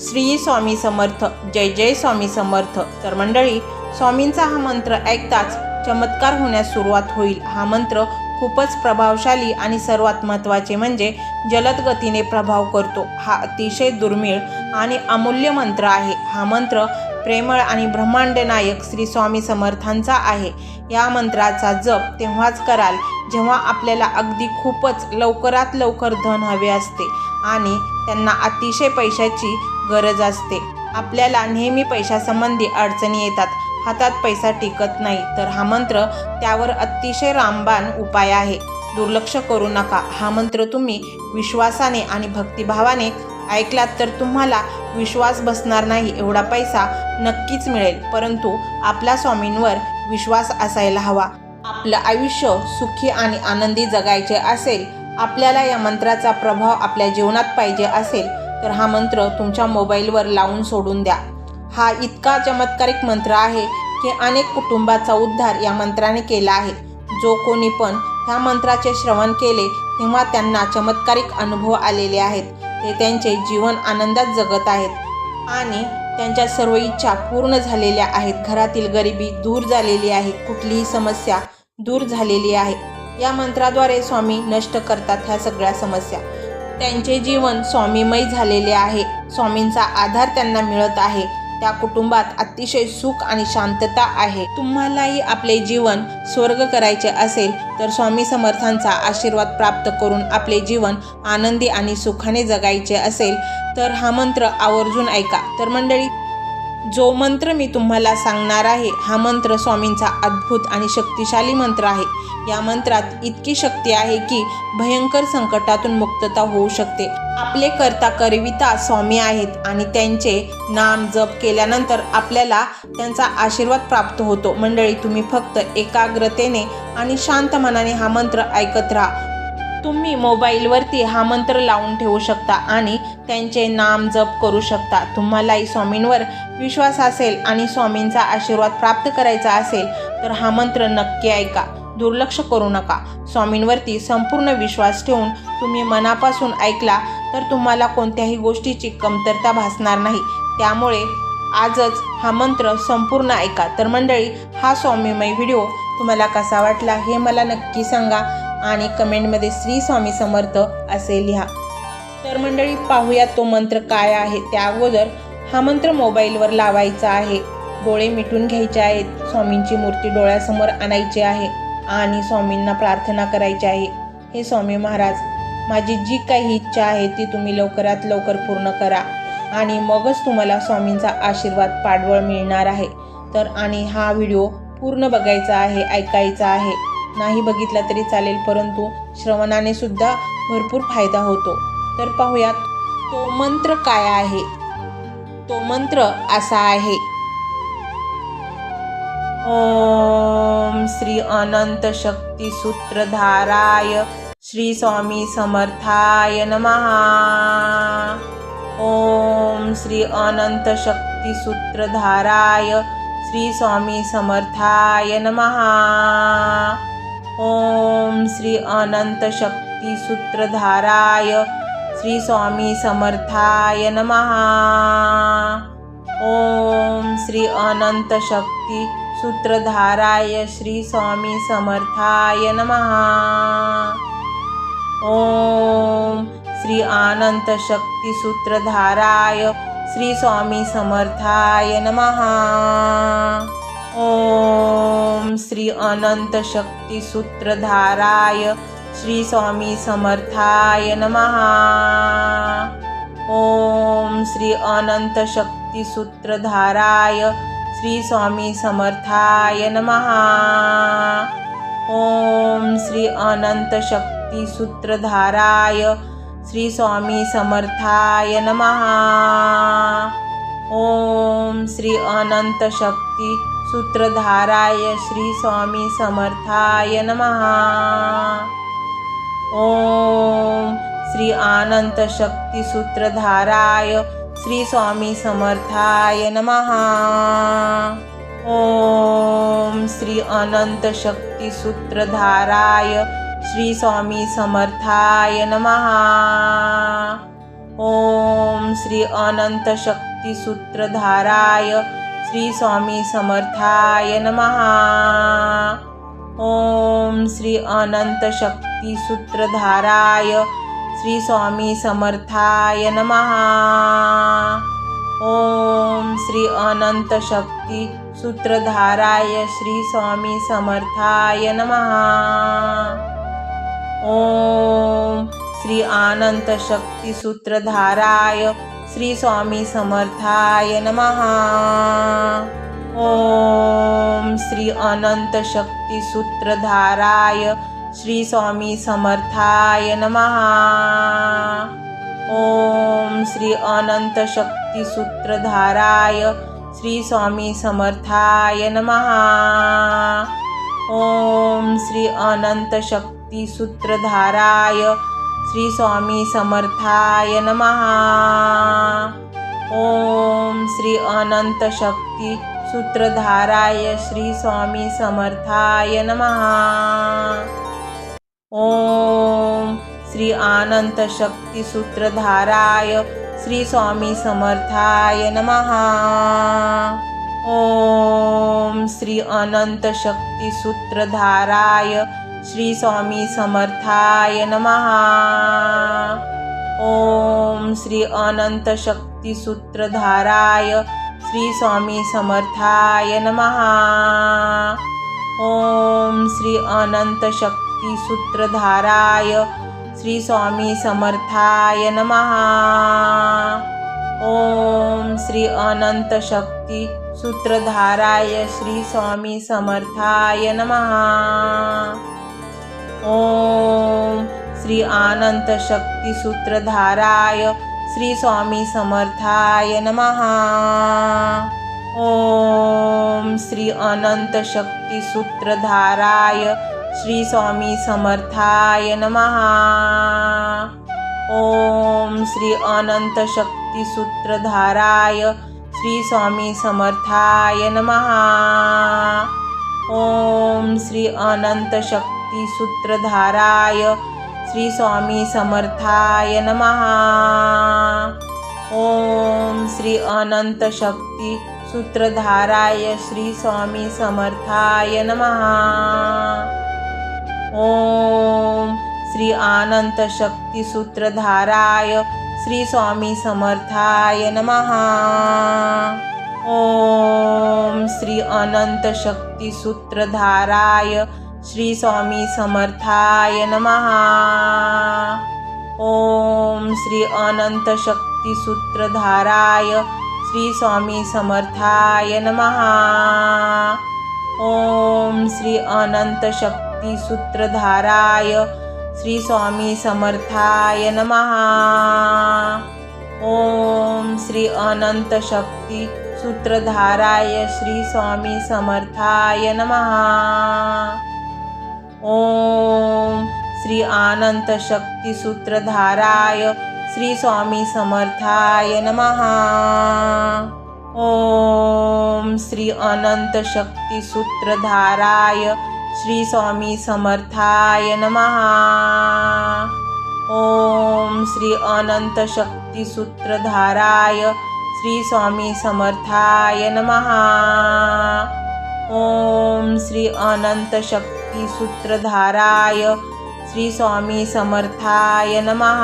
श्री स्वामी समर्थ जय जय स्वामी समर्थ. तर मंडळी स्वामींचा हा मंत्र ऐकताच चमत्कार होण्यास सुरुवात होईल. हा मंत्र खूपच प्रभावशाली आणि सर्वात महत्त्वाचे म्हणजे जलद गतीने प्रभाव करतो. हा अतिशय दुर्मिळ आणि अमूल्य मंत्र आहे. हा मंत्र प्रेमळ आणि ब्रह्मांड नायक श्री स्वामी समर्थांचा आहे. या मंत्राचा जप तेव्हाच कराल जेव्हा आपल्याला अगदी खूपच लवकरात लवकर धन हवे असते आणि त्यांना अतिशय पैशाची गरज असते. आपल्याला नेहमी पैशासंबंधी अडचणी येतात. हातात पैसा टिकत नाही. तर हा मंत्र त्यावर अतिशय रामबाण उपाय आहे. दुर्लक्ष करू नका. हा मंत्र तुम्ही विश्वासाने आणि भक्तिभावाने ऐकलात तर तुम्हाला विश्वास बसणार नाही. एवढा पैसा नक्कीच मिळेल. परंतु आपल्या स्वामींवर विश्वास असायला हवा. आपलं आयुष्य सुखी आणि आनंदी जगायचे असेल आपल्याला या मंत्राचा प्रभाव आपल्या जीवनात पाहिजे असेल तर हा मंत्र तुमच्या मोबाईलवर लावून सोडून द्या. हा इतका चमत्कारिक मंत्र आहे की अनेक कुटुंबाचा उद्धार या मंत्राने केला आहे. जो कोणी पण ह्या मंत्राचे श्रवण केले तेव्हा त्यांना चमत्कारिक अनुभव आलेले आहेत. ते त्यांचे जीवन आनंदात जगत आहेत आणि त्यांच्या सर्व इच्छा पूर्ण झालेल्या आहेत. घरातील गरिबी दूर झालेली आहे. कुठलीही समस्या दूर झालेली आहे. या मंत्राद्वारे स्वामी नष्ट करतात ह्या सगळ्या समस्या. त्यांचे जीवन स्वामीमय झालेले आहे. स्वामींचा आधार त्यांना मिळत आहे. त्या कुटुंबात अतिशय सुख आणि शांतता आहे. तुम्हालाही आपले जीवन स्वर्ग करायचे असेल तर स्वामी समर्थांचा आशीर्वाद प्राप्त करून आपले जीवन आनंदी आणि सुखाने जगायचे असेल तर हा मंत्र आवर्जून ऐका. तर मंडळी जो मंत्र मी तुम्हाला सांगणार आहे हा मंत्र स्वामींचा अद्भुत आणि शक्तिशाली मंत्र आहे. या मंत्रात इतकी शक्ती आहे की भयंकर संकटातून मुक्तता होऊ शकते. आपले करता करविता स्वामी आहेत आणि त्यांचे नाम जप केल्यानंतर आपल्याला त्यांचा आशीर्वाद प्राप्त होतो. मंडळी तुम्ही फक्त एकाग्रतेने आणि शांत मनाने हा मंत्र ऐकत राहा. तुम्ही मोबाईलवरती हा मंत्र लावून ठेवू शकता आणि त्यांचे नाम जप करू शकता. तुम्हालाही स्वामींवर विश्वास असेल आणि स्वामींचा आशीर्वाद प्राप्त करायचा असेल तर हा मंत्र नक्की ऐका. दुर्लक्ष करू नका. स्वामींवरती संपूर्ण विश्वास ठेवून तुम्ही मनापासून ऐकला तर तुम्हाला कोणत्याही गोष्टीची कमतरता भासणार नाही. त्यामुळे आजच हा मंत्र संपूर्ण ऐका. तर मंडळी हा स्वामीमय व्हिडिओ तुम्हाला कसा वाटला हे मला नक्की सांगा आणि कमेंटमध्ये श्री स्वामी समर्थ असे लिहा. तर मंडळी पाहूया तो मंत्र काय आहे. त्या अगोदर हा मंत्र मोबाईलवर लावायचा आहे. डोळे मिटून घ्यायचे आहेत. स्वामींची मूर्ती डोळ्यासमोर आणायची आहे. आणि स्वामींना प्रार्थना करायची आहे. हे स्वामी महाराज माझी जी काही इच्छा आहे ती तुम्ही लवकरात लवकर पूर्ण करा आणि मगच तुम्हाला स्वामींचा आशीर्वाद पाडवळ मिळणार आहे. तर आणि हा व्हिडिओ पूर्ण बघायचा आहे ऐकायचा आहे. नाही बघितला तरी चालेल परंतु श्रवणाने सुद्धा भरपूर फायदा होतो. तर पाहूयात तो मंत्र काय आहे? तो मंत्र असा आहे. ओम श्री अनंत शक्ती सूत्रधाराय श्री स्वामी समर्थाय नमहा ओम श्री अनंत शक्ती सूत्रधाराय श्री स्वामी समर्थाय नमहा ओम श्री अनंत शक्ती सूत्रधाराय श्री स्वामी समर्थाय नमहा ओम श्री अनंत शक्ती सूत्रधाराय श्री स्वामी समर्थाय नमः। ओम श्री अनंत शक्ती सूत्रधाराय श्री स्वामी समर्थाय नमः। ओम श्री अनंत शक्ती सूत्रधाराय श्री स्वामी समर्थाय नमः। ओम श्री अनंत शक्ती सूत्रधाराय श्री स्वामी समर्थाय नमः। ओम श्री अनंत शक्ती सूत्रधाराय श्री स्वामी समर्थाय नमः। ओम श्री अनंत शक्ती सूत्रधाराय श्री स्वामी समर्थाय नमः। ओम श्री अनंत शक्ती सूत्रधाराय श्री स्वामी समर्थाय नमः। ओम श्री अनंत शक्ती सूत्रधाराय श्री स्वामी समर्थाय नमः। ओम श्री अनंत शक्ती सूत्रधाराय श्री स्वामी समर्थाय नमः। ओम श्री अनंत शक्ती सूत्रधाराय श्री स्वामी समर्थाय नमः। ओम श्री अनंत शक्ती सूत्रधाराय श्री स्वामी समर्थाय नमः। ओम श्री अनंत शक्ती सूत्रधाराय श्री स्वामी समर्थाय नमः। ओम श्री अनंत शक्ती सूत्रधाराय श्री स्वामी समर्थाय नमः। ओम श्री अनंत शक्ती सूत्रधाराय श्री स्वामी समर्थाय नमः। ओम श्री अनंत शक्ती सूत्रधाराय श्री स्वामी समर्थाय नमः। ओम श्री अनंत शक्ती सूत्रधाराय श्री स्वामी समर्थाय नमः। ओम श्री अनंत शक्ती सूत्रधाराय श्री स्वामी समर्थाय नमः। ओम श्री अनंत शक्ती सूत्रधाराय श्री स्वामी समर्थाय नमः। ओम श्री अनंत शक्ती सूत्रधाराय श्री स्वामी समर्थाय नमः। ओम श्री अनंत शक्ती सूत्रधाराय श्री स्वामी समर्थाय नमः। ओम श्री अनंत शक्ती सूत्रधाराय श्री स्वामी समर्थाय नमः। ओम श्री अनंत शक्ती सूत्रधाराय श्री स्वामी समर्थाय नमः। ओम श्री अनंत शक्ती सूत्रधाराय श्री स्वामी समर्थाय नमः। ओम श्री अनंत शक्ती सूत्रधाराय श्री स्वामी समर्थाय नमः। ओम श्री अनंत शक्ती सूत्रधाराय श्री स्वामी समर्थाय नमः। ओम श्री अनंत शक्ती सूत्रधाराय श्री स्वामी समर्थाय नमः। ओम श्री अनंत शक्ती सूत्रधाराय श्री स्वामी समर्थाय नमः। ओम श्री अनंत शक्ती सूत्रधाराय श्री स्वामी समर्थाय नमः। ओम श्री अनंत शक्ती सूत्रधाराय श्री स्वामी समर्थाय नमहा ओम श्री अनंत शक्ती सूत्रधाराय श्री स्वामी समर्थाय नमः। ओम श्री अनंत शक्ती सूत्रधाराय श्री स्वामी समर्थाय नमः। ओम श्री अनंत शक्ती सूत्रधाराय श्री स्वामी समर्थाय नमः। ओम श्री अनंत शक्ती सूत्रधाराय श्री स्वामी समर्थाय नमः। ओम श्री अनंत शक्ती सूत्रधाराय श्री स्वामी समर्थाय नमः। ओम श्री अनंत शक्ती सूत्रधाराय श्री स्वामी समर्थाय नमः।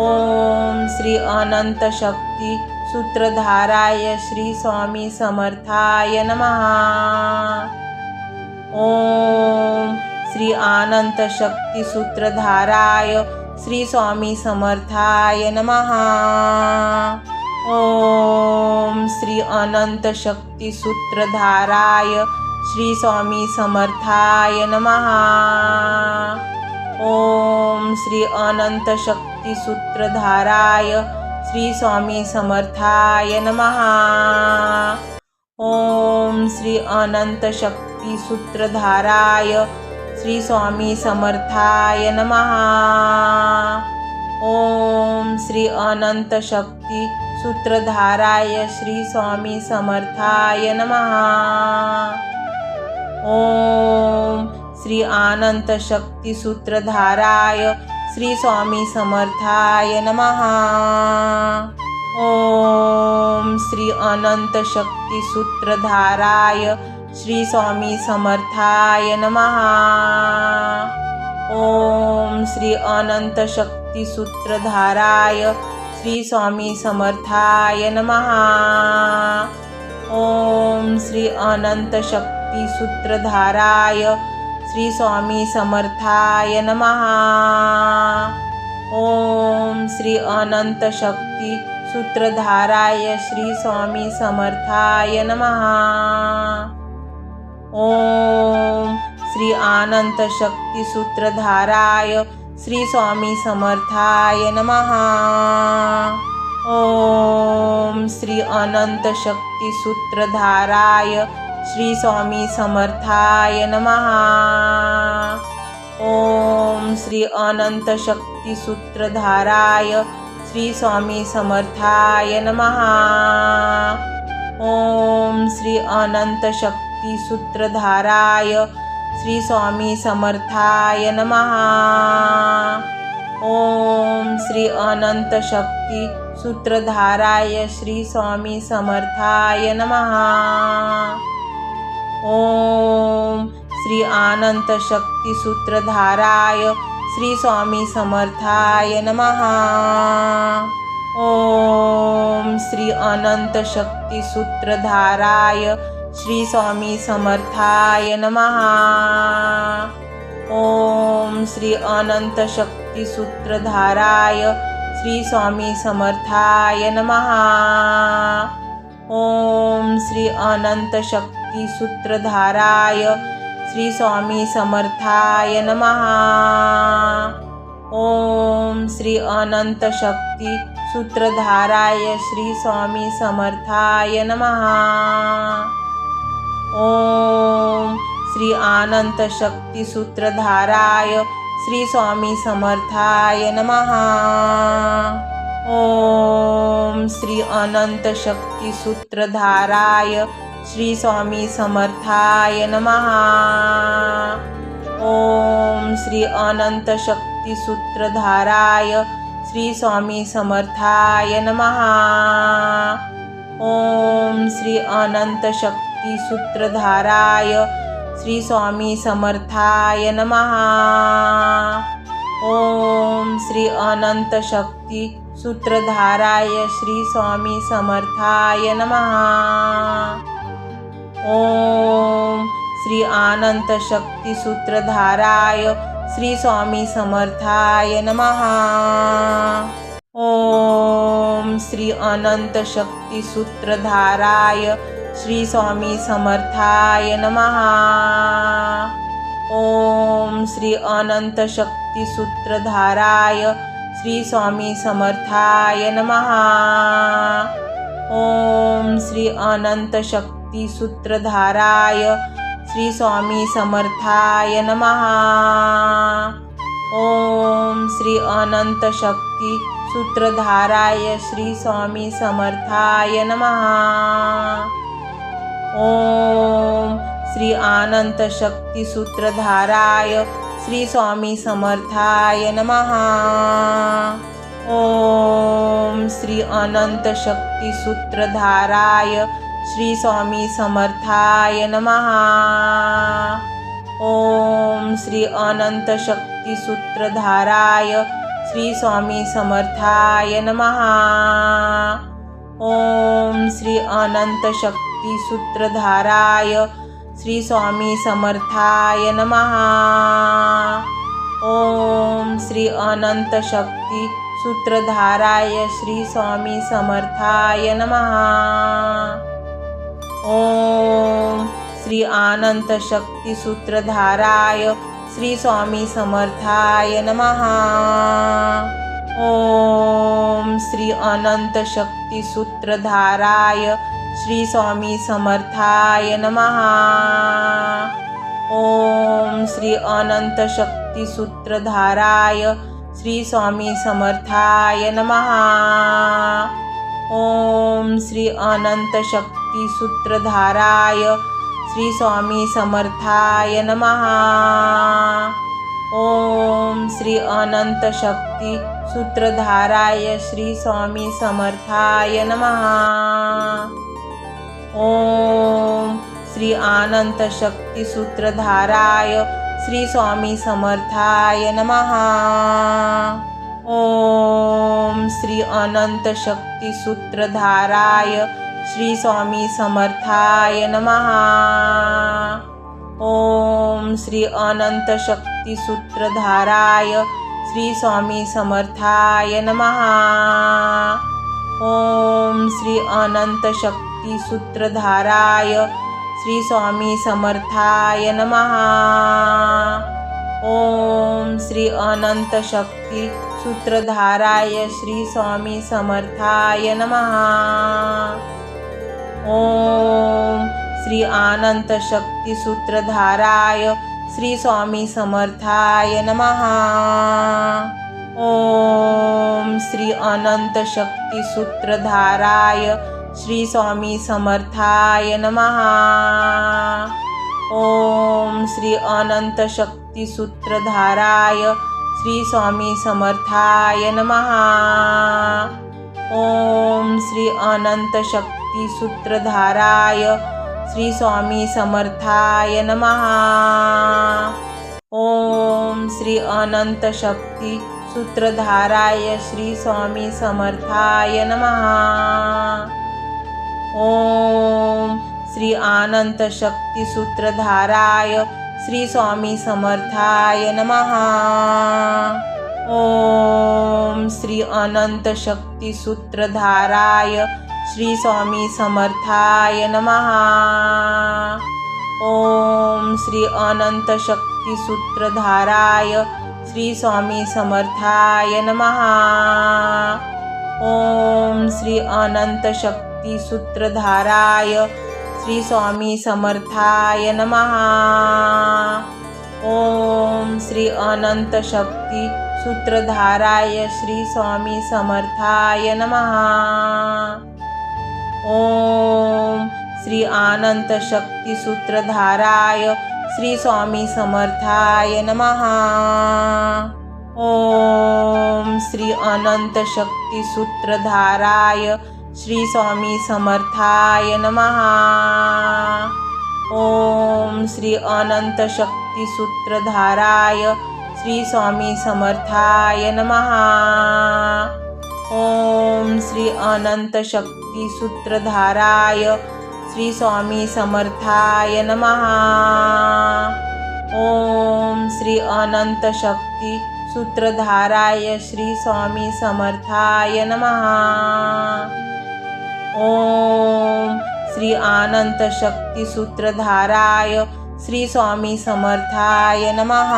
ओम श्री अनंत शक्ती सूत्रधाराय श्री स्वामी समर्थाय नमः। ओम श्री अनंत शक्ती सूत्रधाराय श्री स्वामी समर्थाय नमः। ओम श्री स्वामी समर्थाय नमः। ओम श्री अनंत शक्ती सूत्रधाराय श्री स्वामी समर्थाय नमः। ओम श्री अनंत शक्ती सूत्रधाराय श्री स्वामी समर्थाय नमः। ओम श्री अनंत शक्ती सूत्रधाराय श्री स्वामी समर्थाय नमः। ओम श्री अनंत शक्ती सूत्रधाराय श्री स्वामी समर्थाय नमः। ओम श्री अनंत शक्ती सूत्रधाराय श्री स्वामी समर्थाय नमः। ओम श्री अनंत शक्ती सूत्रधाराय श्री स्वामी समर्थाय नमः। ओम श्री अनंत शक्ती सूत्रधाराय श्री स्वामी समर्थाय नमः। ओम श्री अनंत शक्ती सूत्रधाराय श्री स्वामी समर्थाय नमः। ओम श्री अनंत शक्ती सूत्रधाराय श्री स्वामी समर्थाय नमः। ओम श्री अनंत शक्ती सूत्रधाराय श्री स्वामी समर्थाय नमः। ओम श्री अनंत शक्ती सूत्रधाराय श्री स्वामी समर्थाय नमः। ओम श्री अनंत शक्ती सूत्रधाराय श्री स्वामी समर्थाय नमः। ओम श्री अनंत शक्ती सूत्रधाराय श्री स्वामी समर्थाय नमः। ओम श्री अनंत शक्ती सूत्रधाराय श्री स्वामी समर्थाय नमः। ओम श्री अनंत शक्ती सूत्रधाराय श्री स्वामी समर्थाय नमः। ओम श्री अनंत शक्ती सूत्रधाराय श्री स्वामी समर्थाय नमः। ओम श्री अनंत शक्ती सूत्रधाराय श्री स्वामी समर्थाय नमः ओम श्री अनंत शक्ती सूत्रधाराय श्री स्वामी समर्थाय नमः ओम श्री अनंत शक्ती सूत्रधाराय श्री स्वामी समर्थाय नमः ओम श्री अनंत शक्ती सूत्रधाराय श्री स्वामी समर्थाय नमः। ओम श्री अनंत शक्ती सूत्रधाराय श्री स्वामी समर्थाय नमः। ओम श्री अनंत शक्ती सूत्रधाराय श्री स्वामी समर्थाय नमः। ओम श्री अनंत शक्ती सूत्रधाराय श्री स्वामी समर्थाय नमः। ओम श्री अनंत शक्ती सूत्रधाराय श्री स्वामी समर्थाय नमः। ओम श्री अनंत शक्ती सूत्रधाराय श्री स्वामी समर्थाय नमः। ओम श्री अनंत शक्ती सूत्रधाराय श्री स्वामी समर्थाय नमः। ओम श्री अनंत शक्ती सूत्रधाराय श्री स्वामी समर्थाय नमः। ओम श्री अनंत शक्ती सूत्रधाराय श्री स्वामी समर्थाय नमः। ओम श्री स्वामी समर्थाय नमः। ओम श्री अनंत शक्ती सूत्रधाराय श्री स्वामी समर्थाय नमः। ओम श्री अनंत शक्ती सूत्रधाराय श्री स्वामी समर्थाय नमः। ओम श्री अनंत शक्ती सूत्रधाराय श्री स्वामी समर्थाय नमः। ओम श्री अनंत शक्ती सूत्रधाराय श्री स्वामी समर्थाय नमः। ओम श्री अनंत शक्ती सूत्रधाराय श्री स्वामी समर्थाय नमः। ओम श्री अनंत शक्ती सूत्रधाराय श्री स्वामी समर्थाय नमः। ओम श्री अनंत शक्ती सूत्रधाराय श्री स्वामी समर्थाय नमः। ओम श्री अनंत शक्ती सूत्रधाराय श्री स्वामी समर्थाय नमः। ओम श्री अनंत शक्ती सूत्रधाराय श्री स्वामी समर्थाय नमः। ओम श्री अनंत शक्ती सूत्रधाराय श्री स्वामी समर्थाय नमः। ओम श्री अनंत शक्ती सूत्रधाराय श्री स्वामी समर्थाय नमः। ओम श्री अनंत शक्ती सूत्रधाराय श्री स्वामी समर्थाय नमः। ओम श्री अनंत शक्ती सूत्रधाराय श्री स्वामी समर्थाय नमः। ओम श्री अनंत शक्ती सूत्रधाराय श्री स्वामी समर्थाय नमः। ओम श्री अनंत शक्ती सूत्रधाराय श्री स्वामी समर्थाय नमः। ओम श्री अनंत शक्ती सूत्रधाराय श्री स्वामी समर्थाय नमः। ओम श्री अनंत शक्ती सूत्रधाराय श्री स्वामी समर्थाय नमः। ओम श्री स्वामी समर्थाय नमः। ओम श्री अनंत शक्ती सूत्रधाराय श्री स्वामी समर्थाय नमः। ओम श्री अनंत शक्ती सूत्रधाराय श्री स्वामी समर्थाय नमः। ओम श्री अनंत शक्ती सूत्रधाराय श्री स्वामी समर्थाय नमः। ओम श्री अनंत शक्ती सूत्रधाराय श्री स्वामी समर्थाय नमः। ओम श्री अनंत शक्ती सूत्रधाराय श्री स्वामी समर्थाय नमः। ओम श्री अनंत शक्ती सूत्रधाराय श्री स्वामी समर्थाय नमः। ओम श्री अनंत शक्ती सूत्रधाराय श्री स्वामी समर्थाय नमः। ओम श्री अनंत शक्ती सूत्रधाराय श्री स्वामी समर्थाय नमः। ओम श्री अनंत शक्ती सूत्रधाराय श्री स्वामी समर्थाय नमः। ओम श्री अनंत शक्ती सूत्रधाराय श्री स्वामी समर्थाय नमः। ओम श्री अनंत शक्ती सूत्रधाराय श्री स्वामी समर्थाय नमः। ओम श्री अनंत शक्ती सूत्रधाराय श्री स्वामी समर्थाय नमः।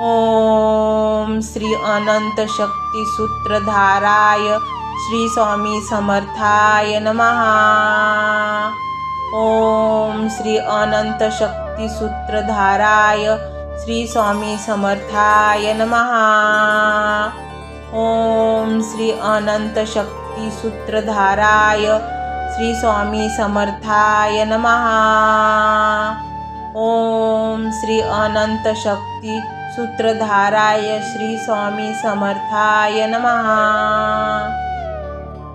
ओम श्री अनंत शक्ती सूत्रधाराय श्री स्वामी समर्थाय नमः। ओम श्री अनंत शक्ती सूत्रधाराय श्री स्वामी समर्थाय नमः। ओम श्री अनंत शक्ती सूत्रधाराय श्री स्वामी समर्थाय नमः। ओम श्री अनंत शक्ती सूत्रधाराय श्री स्वामी समर्थाय नमः।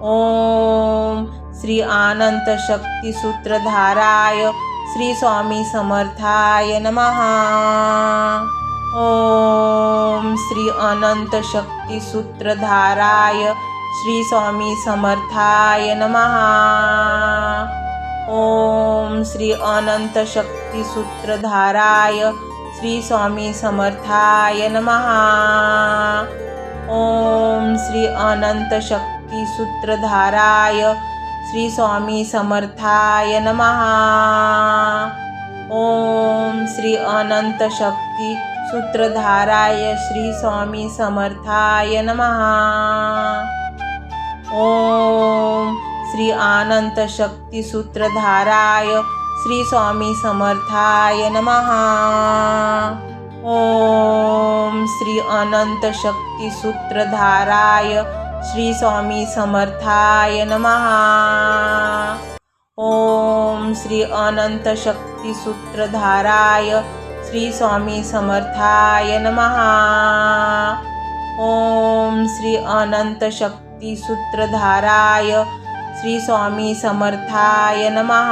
ओम श्री अनंत शक्ती सूत्रधाराय श्री स्वामी समर्थाय नमः। ओम श्री अनंत शक्ती सूत्रधाराय श्री स्वामी समर्थाय नमः। ओम श्री अनंत शक्ती सूत्रधाराय श्री स्वामी समर्थाय नमः। ओम श्री अनंत शक्ती सूत्रधाराय श्री स्वामी समर्थाय नमः। ओम श्री अनंत शक्ती सूत्रधाराय श्री स्वामी समर्थाय नमः। ओम श्री अनंत शक्ती सूत्रधाराय श्री स्वामी समर्थाय नमः। ओम श्री अनंत शक्ती सूत्रधाराय श्री स्वामी समर्थाय नमः। ओम श्री अनंत शक्ती सूत्रधाराय श्री स्वामी समर्थाय नमः। ओम श्री अनंत शक्ती सूत्रधाराय श्री स्वामी समर्थाय नमः।